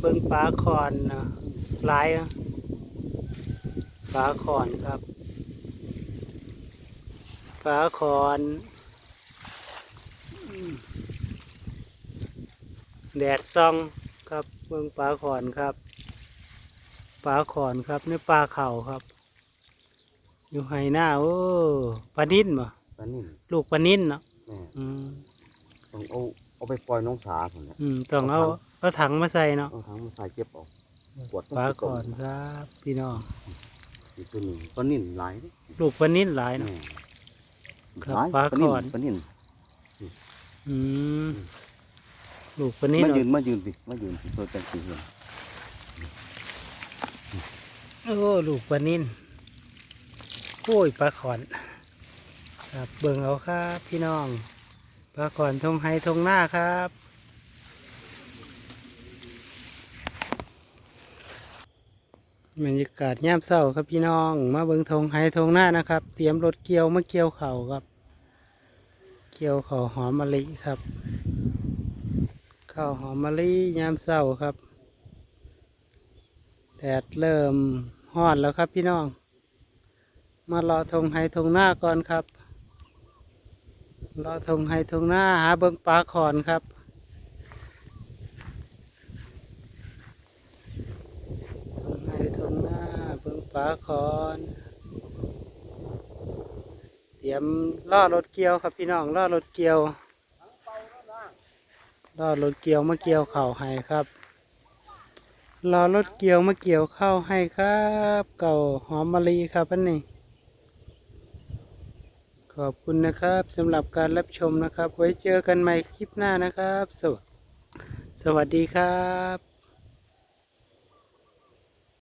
เบิ่งปลาคอนนะหลายอะปลาคอนครับปลาคอนอืมแดดซ่องครับเบิ่งปลาคอนครับปลาคอนครับนี่ปลาเข่าครับ อยู่ไฮหน้าโอ้ปลานิ่นบ่ปลานิ่มลูกปลานิ่นเนาะแม่อืมต้องเอา เอาไปปล่อยน้องสาผมเนี่ยอืมต้องเอาเอาถังมาใส่เนาะเอาทั้งมาใส่เก็บออกปวดปลาก่อนครับพี่น้องอีกตัวหนึ่งปลานิ่มหลายเด้ลูกปลานิ่นหลายเนาะแม่ครับหลายปลานิ่มก่อน ปลานิ่มอืมลูกปลานิ่นมาเนาะยืนมายืนสิมายืนสิตัวจังสีเห็นโอ้ลูกปลานิ่นโอ้ยปลาขอน ครับเบิ่งเอาครับพี่น้อง ปลาขอนทงไฮทงหน้าครับ บรรยากาศย่ามเศร้าครับพี่น้อง มาเบิงทงไฮทงหน้านะครับ เตรียมรถเกี่ยวมาเกี่ยวเข่าครับ เกี่ยวเข้าหอมมะลิครับ ข้าวหอมมะลิยามเศร้าครับ แดดเริ่มฮอนแล้วครับพี่น้อง มารอทงไฮทงหน้าก่อนครับ รอทงไฮทงหน้าหาเบิ้งปลาขอนครับ ทงไฮทงหน้าเบิ้งปลาขอน เตรียมล่อรถเกี่ยวครับพี่น้องล่อรถเกี่ยวล่อรถเกี่ยวมาเกี่ยวเข่าให้ครับรอรถเกี่ยวมาเกี่ยวเข้าให้ครับ เก่าหอมมะลิครับอันนี้ ขอบคุณนะครับสำหรับการรับชมนะครับ ไว้เจอกันใหม่คลิปหน้านะครับ สวสวัสดีครับ